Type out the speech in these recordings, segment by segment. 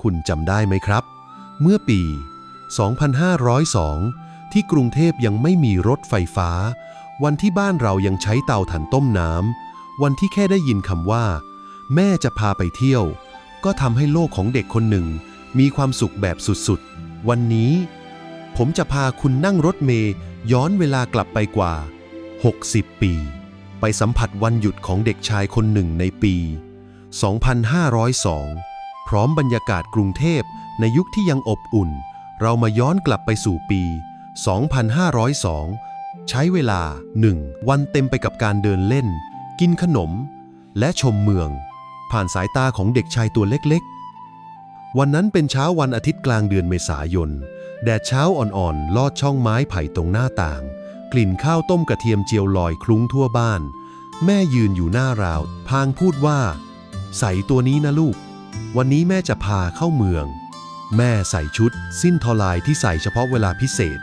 คุณจำได้ไหมครับ เมื่อปี 2502 ที่กรุงเทพยังไม่มีรถไฟฟ้า วันที่บ้านเรายังใช้เตาถ่านต้มน้ำ วันที่แค่ได้ยินคำว่า แม่จะพาไปเที่ยว ก็ทำให้โลกของเด็กคนหนึ่ง มีความสุขแบบสุดๆ วันนี้ ผมจะพาคุณนั่งรถเมย์ย้อนเวลากลับไปกว่า 60 ปี ไปสัมผัสวันหยุดของเด็กชายคนหนึ่งในปี 2502 ร้อมบรรยากาศกรุงเทพในยุคที่ยังอบอุ่น เรามาย้อนกลับไปสู่ปี 2502 ใช้เวลา 1 วันเต็มไปกับการเดินเล่น กินขนม และชมเมือง ผ่านสายตาของเด็กชายตัวเล็กๆ วันนั้นเป็นเช้าวันอาทิตย์กลางเดือนเมษายน แดดเช้าอ่อนๆ ลอดช่องไม้ไผ่ตรงหน้าต่าง กลิ่นข้าวต้มกระเทียมเจียวลอยคลุ้งทั่วบ้าน แม่ยืนอยู่หน้าราว พางพูดว่า ใส่ตัวนี้นะลูก วันนี้แม่จะพาเข้าเมือง แม่ใส่ชุด สิ้นทอลายที่ใส่เฉพาะเวลาพิเศษ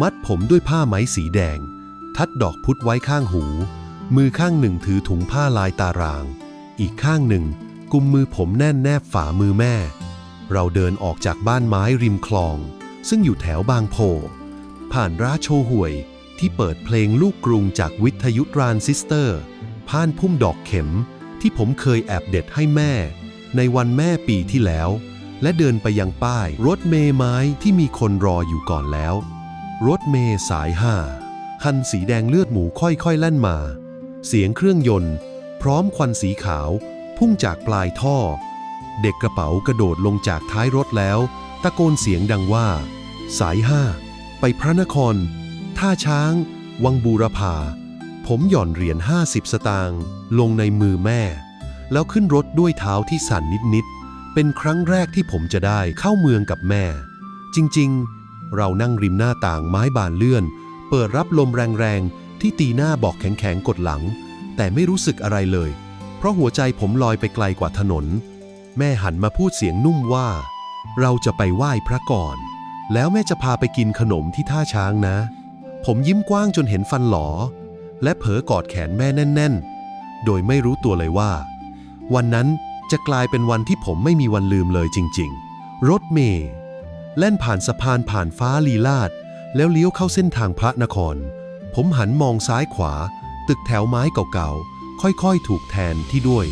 มัดผมด้วยผ้าไหมสีแดง ทัดดอกพุธไว้ข้างหู มือข้างหนึ่งถือถุงผ้าลายตาราง อีกข้างหนึ่งกุมมือผมแน่นแนบฝ่ามือแม่ เราเดินออกจากบ้านไม้ริมคลอง ซึ่งอยู่แถวบางโพ ผ่านร้านโชห่วยที่เปิดเพลงลูกกรุงจากวิทยุทรานซิสเตอร์ ผ่านพุ่มดอกเข็มที่ผมเคยแอบเด็ดให้แม่ ในวันแม่ปีที่แล้ว และเดินไปยังป้าย รถเมย์ไม้ที่มีคนรออยู่ก่อนแล้ว รถเมย์สายห้าคันสีแดงเลือดหมูค่อยๆแล่นมา เสียงเครื่องยนต์ พร้อมควันสีขาว พุ่งจากปลายท่อ เด็กกระเป๋ากระโดดลงจากท้ายรถแล้ว ตะโกนเสียงดังว่า สายห้าไปพระนคร ท่าช้าง วังบูรพา ผมหย่อนเหรียญ50 สตางค์ลงในมือแม่ แล้วขึ้นรถด้วยเท้าที่สั่นนิดๆ เป็นครั้งแรกที่ผมจะได้เข้าเมืองกับแม่ จริงๆ เรานั่งริมหน้าต่างไม้บานเลื่อน เปิดรับลมแรงๆ ที่ตีหน้าบอกแข็งๆ กดหลัง แต่ไม่รู้สึกอะไรเลย เพราะหัวใจผมลอยไปไกลกว่าถนน แม่หันมาพูดเสียงนุ่มว่า เราจะไปไหว้พระก่อน แล้วแม่จะพาไปกินขนมที่ท่าช้างนะ ผมยิ้มกว้างจนเห็นฟันหลอ และเผลอกอดแขนแม่แน่น ๆ โดยไม่รู้ตัวเลยว่า วันนั้นจะกลายเป็นวันที่ผมไม่มีวันลืมเลยจริง ๆ รถเมย์แล่นผ่านสะพานผ่านฟ้าลีลาด แล้วเลี้ยวเข้าเส้นทางพระนคร ผมหันมองซ้ายขวา ตึกแถวไม้เก่าๆ ค่อยๆ ถูกแทนที่ด้วย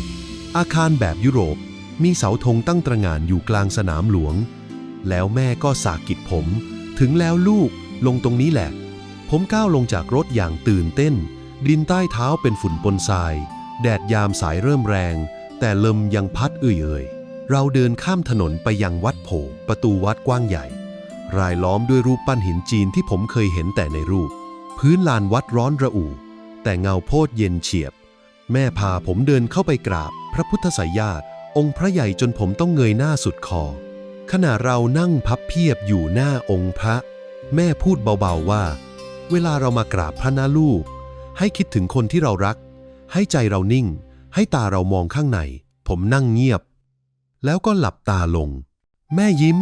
อาคารแบบยุโรป มีเสาธงตั้งตระหง่านอยู่กลางสนามหลวง แล้วแม่ก็สากิดผม ถึงแล้วลูกลงตรงนี้แหละ ผมก้าวลงจากรถอย่างตื่นเต้น ดินใต้เท้าเป็นฝุ่นปนทราย แดดยามสายเริ่มแรง แต่ลมยังพัดเอื่อยๆ เราเดินข้ามถนนไปยังวัดโพประตูวัดกว้างใหญ่ รายล้อมด้วยรูปปั้นหินจีนที่ผมเคยเห็นแต่ในรูป พื้นลานวัดร้อนระอุแต่เงาโพดเย็นเฉียบ แม่พาผมเดินเข้าไปกราบ พระพุทธสายญาติ องค์พระใหญ่จนผมต้องเงยหน้าสุดคอ ขณะเรานั่งพับเพียบอยู่หน้าองค์พระ แม่พูดเบาๆว่า เวลาเรามากราบพระนาลูก ให้คิดถึงคนที่เรารัก ให้ใจเรานิ่ง ให้ตาเรามองข้างใน ผมนั่งเงียบ แล้วก็หลับตาลง แม่ยิ้ม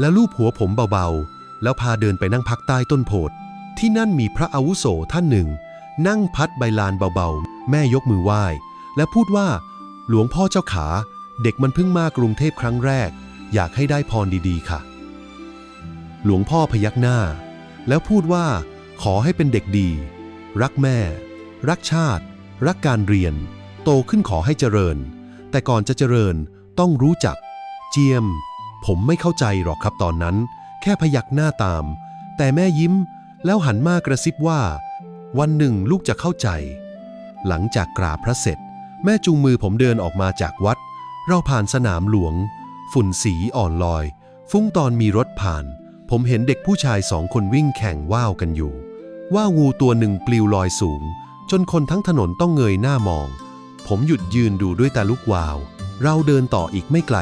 แล้วลูบหัวผมเบาๆ แล้วพาเดินไปนั่งพักใต้ต้นโพธิ์ที่นั่นมีพระอาวุโสท่านหนึ่ง นั่งพัดใบลานเบาๆ แม่ยกมือไหว้ และพูดว่า หลวงพ่อเจ้าขา เด็กมันเพิ่งมากรุงเทพครั้งแรก อยากให้ได้พรดีๆ ค่ะ หลวงพ่อพยักหน้า แล้วพูดว่า ขอให้เป็นเด็กดี รักแม่ รักชาติ รักการเรียน โตขึ้นขอให้เจริญ แต่ก่อนจะเจริญต้องรู้จัก เจียม ผมไม่เข้าใจหรอกครับตอนนั้น แค่พยักหน้าตาม แต่แม่ยิ้มแล้วหันมากระซิบว่า วันหนึ่งลูกจะเข้าใจ หลังจากกราบพระเสร็จ แม่จูงมือผมเดินออกมาจากวัด เราผ่านสนามหลวง ฝุ่นสีอ่อนลอย ฟุ้งตอนมีรถผ่าน ผมเห็นเด็กผู้ชายสองคนวิ่งแข่งว่าวกันอยู่ ว่าวงูตัวหนึ่งปลิวลอยสูง จนคนทั้งถนนต้องเงยหน้ามอง ผมหยุดยืนดูด้วยตาลุกวาว เราเดินต่ออีกไม่ไกล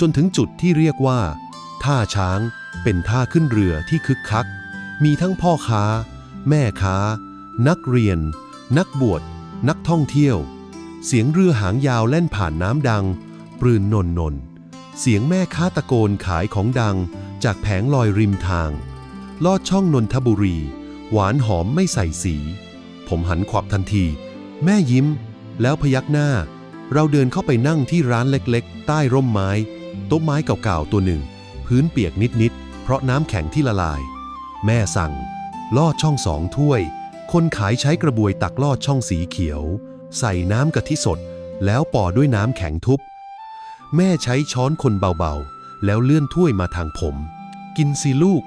จนถึงจุดที่เรียกว่า ท่าช้างเป็นท่าขึ้นเรือที่คึกคัก มีทั้งพ่อค้า แม่ค้า นักเรียน นักบวช นักท่องเที่ยว เสียงเรือหางยาวแล่นผ่านน้ำดัง ปรืนนนนน เสียงแม่ค้าตะโกนขายของดัง จากแผงลอยริมทาง ลอดช่องนนทบุรี หวานหอมไม่ใส่สี ผมหันขวับทันที แม่ยิ้ม แล้วพยักหน้า เราเดินเข้าไปนั่งที่ร้านเล็กๆ ใต้ร่มไม้ โต๊ะไม้เก่าๆตัวหนึ่ง พื้นเปียกนิดๆ เพราะน้ำแข็งที่ละลาย แม่สั่ง ลอดช่องสองถ้วย คนขายใช้กระบวยตักลอดช่องสีเขียว ใส่น้ำกะทิสด แล้วป่อด้วยน้ำแข็งทุบ แม่ใช้ช้อนคนเบาๆ แล้วเลื่อนถ้วยมาทางผม กินสิลูก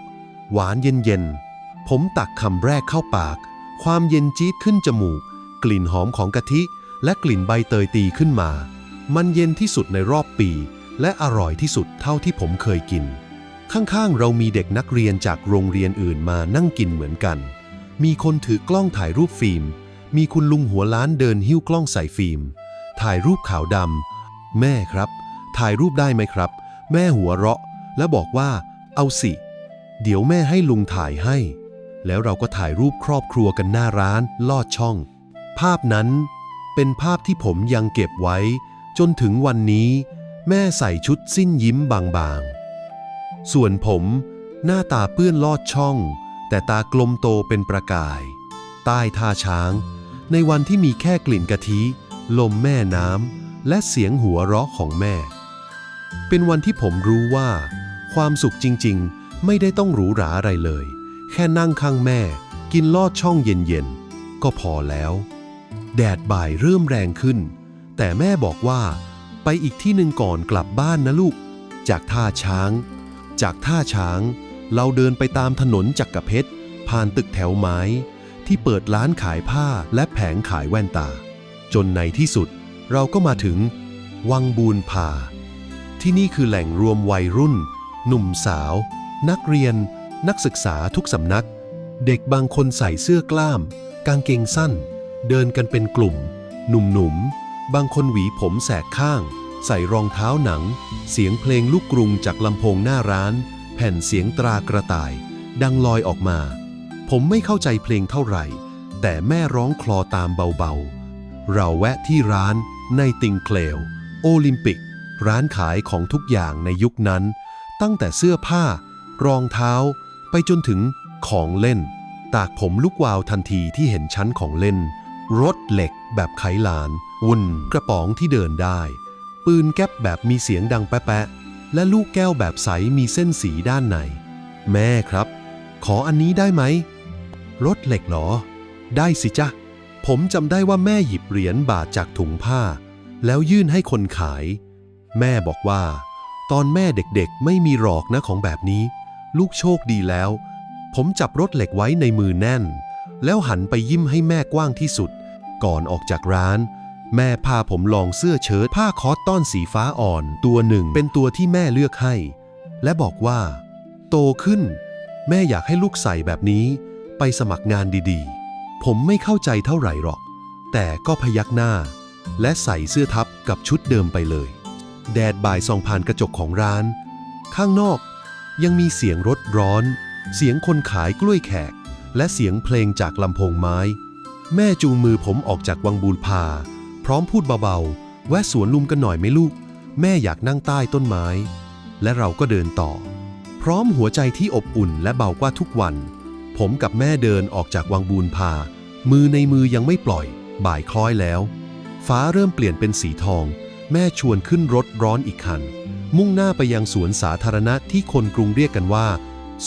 หวานเย็นๆ ผมตักคำแรกเข้าปาก ความเย็นจี๊ดขึ้นจมูก กลิ่นหอมของกะทิ และกลิ่นใบเตยตีขึ้นมา มันเย็นที่สุดในรอบปี และอร่อยที่สุดเท่าที่ผมเคยกิน ข้างๆ เรามีเด็กนักเรียนจากโรงเรียนอื่นมานั่งกินเหมือนกัน มีคนถือกล้องถ่ายรูปฟิล์ม มีคุณลุงหัวล้านเดินหิ้วกล้องใส่ฟิล์ม ถ่ายรูปขาวดำแม่ครับ ถ่ายรูปได้ไหมครับ แม่หัวเราะ และบอกว่า เอาสิ เดี๋ยวแม่ให้ลุงถ่ายให้ แล้วเราก็ถ่ายรูปครอบครัวกันหน้าร้านลอดช่อง ภาพนั้น เป็นภาพที่ผมยังเก็บไว้ จนถึงวันนี้ แม่ใส่ชุดสิ้นยิ้มบางๆ ส่วนผมหน้าตาเปื้อนลอดช่อง แต่ตากลมโตเป็นประกาย ใต้ท่าช้าง ในวันที่มีแค่กลิ่นกะทิ ลมแม่น้ำและเสียงหัวเราะของแม่ เป็นวันที่ผมรู้ว่า ความสุขจริงๆ ไม่ได้ต้องหรูหราอะไรเลย แค่นั่งข้างแม่ กินลอดช่องเย็นๆ ก็พอแล้ว แดดบ่ายเริ่มแรงขึ้น แต่แม่บอกว่า ไปอีกที่หนึ่งก่อนกลับบ้านนะลูก จากท่าช้าง จากท่าช้าง เราเดินไปตามถนนจักกรเพชรผ่านตึกแถวไม้ ที่เปิดร้านขายผ้าและแผงขายแว่นตา จนในที่สุด เราก็มาถึง วังบูนพา ที่นี่คือแหล่งรวมวัยรุ่น หนุ่มสาว นักเรียน นักศึกษาทุกสำนัก เด็กบางคนใส่เสื้อกล้าม กางเกงสั้น เดินกันเป็นกลุ่ม หนุ่มๆ บางคนหวีผมแสกข้าง ใส่รองเท้าหนัง เสียงเพลงลูกกรุงจากลำโพงหน้าร้าน แผ่นเสียงตรากระต่าย ดังลอยออกมา ผมไม่เข้าใจเพลงเท่าไหร่ แต่แม่ร้องคลอตามเบาๆ เราแวะที่ร้านในติงเคลวโอลิมปิก ร้านขายของทุกอย่างในยุคนั้น ตั้งแต่เสื้อผ้า รองเท้า ไปจนถึงของเล่น ตากผมลุกวาวทันทีที่เห็นชั้นของเล่น รถเหล็กแบบไขลาน วุ่นกระป๋องที่เดินได้ ปืนแก๊ปแบบมีเสียงดังแป๊ะๆและลูกแก้วแบบใสมีเส้นสีด้านใน แม่ครับ ขออันนี้ได้ไหม รถเหล็กเหรอ ได้สิจ๊ะ ผมจำได้ว่าแม่หยิบเหรียญบาทจากถุงผ้า แล้วยื่นให้คนขาย แม่บอกว่า ตอนแม่เด็กๆไม่มีหรอกนะของแบบนี้ ลูกโชคดีแล้ว ผมจับรถเหล็กไว้ในมือแน่น แล้วหันไปยิ้มให้แม่กว้างที่สุด ก่อนออกจากร้าน แม่พาผมลองเสื้อเชิ้ตผ้าคอตตอนสีฟ้าอ่อน ตัวหนึ่งเป็นตัวที่แม่เลือกให้ และบอกว่า โตขึ้น แม่อยากให้ลูกใส่แบบนี้ ไปสมัครงานดีๆ ผมไม่เข้าใจเท่าไหร่หรอก แต่ก็พยักหน้า และใส่เสื้อทับกับชุดเดิมไปเลย แดดบ่ายส่องผ่านกระจกของร้าน ข้างนอกยังมีเสียงรถร้อน เสียงคนขายกล้วยแขก และเสียงเพลงจากลำโพงไม้ แม่จูงมือผมออกจากวังบูรพา พร้อมพูดเบาๆ แวะสวนลุมกันหน่อยไหมลูก แม่อยากนั่งใต้ต้นไม้ และเราก็เดินต่อ พร้อมหัวใจที่อบอุ่นและเบากว่าทุกวัน ผมกับแม่เดินออกจากวังบูรพา มือในมือยังไม่ปล่อย บ่ายคล้อยแล้ว ฟ้าเริ่มเปลี่ยนเป็นสีทอง แม่ชวนขึ้นรถร้อนอีกคัน มุ่งหน้าไปยังสวนสาธารณะที่คนกรุงเรียกกันว่า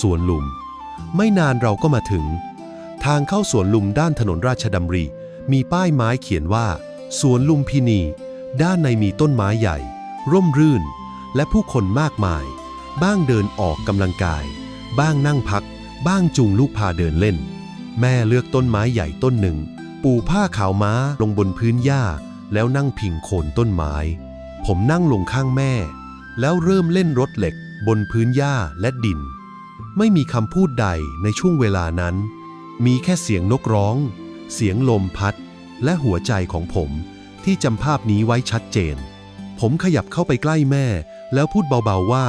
สวนลุม ไม่นานเราก็มาถึง ทางเข้าสวนลุมด้านถนนราชดำริ มีป้ายไม้เขียนว่า สวนลุมพินี ด้านในมีต้นไม้ใหญ่ ร่มรื่น และผู้คนมากมาย บ้างเดินออกกำลังกาย บ้างนั่งพัก บ้างจูงลูกพาเดินเล่น แม่เลือกต้นไม้ใหญ่ต้นหนึ่ง ปูผ้าขาวม้าลงบนพื้นหญ้า แล้วนั่งพิงโคนต้นไม้ ผมนั่งลงข้างแม่ แล้วเริ่มเล่นรถเหล็ก บนพื้นหญ้าและดิน ไม่มีคำพูดใดในช่วงเวลานั้น มีแค่เสียงนกร้อง เสียงลมพัด และหัวใจของผมที่จำภาพนี้ไว้ชัดเจน ผมขยับเข้าไปใกล้แม่ แล้วพูดเบาๆว่า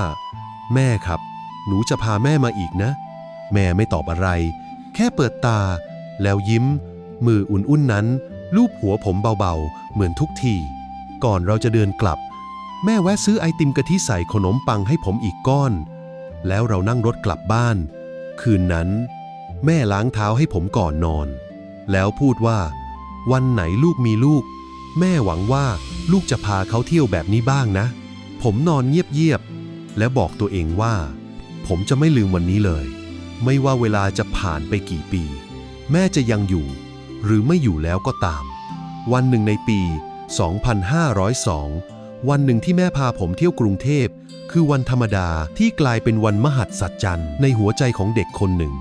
แม่ครับ หนูจะพาแม่มาอีกนะ แม่ไม่ตอบอะไร แค่เปิดตา แล้วยิ้ม มืออุ่นๆนั้น ลูบหัวผมเบาๆ เหมือนทุกที ก่อนเราจะเดินกลับ แม่แวะซื้อไอติมกะทิใส่ขนมปังให้ผมอีกก้อน แล้วเรานั่งรถกลับบ้าน คืนนั้น แม่ล้างเท้าให้ผมก่อนนอน แล้วพูดว่า วันไหนลูกมีลูก แม่หวังว่าลูกจะพาเขาเที่ยวแบบนี้บ้างนะ ผมนอนเงียบๆและบอกตัวเองว่า ผมจะไม่ลืมวันนี้เลย ไม่ว่าเวลาจะผ่านไปกี่ปี แม่จะยังอยู่ หรือไม่อยู่แล้วก็ตาม วันหนึ่งในปี 2502 วันหนึ่งที่แม่พาผมเที่ยวกรุงเทพ คือวันธรรมดาที่กลายเป็นวันมหัศจรรย์ในหัวใจของเด็กคนหนึ่ง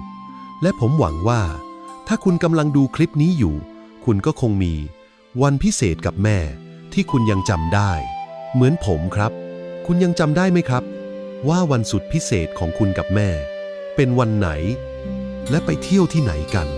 และผมหวังว่า ถ้าคุณกำลังดูคลิปนี้อยู่ คุณก็คงมี วันพิเศษกับแม่ ที่คุณยังจำได้ เหมือนผมครับ คุณยังจำได้ไหมครับ ว่าวันสุดพิเศษของคุณกับแม่ เป็นวันไหน และไปเที่ยวที่ไหนกัน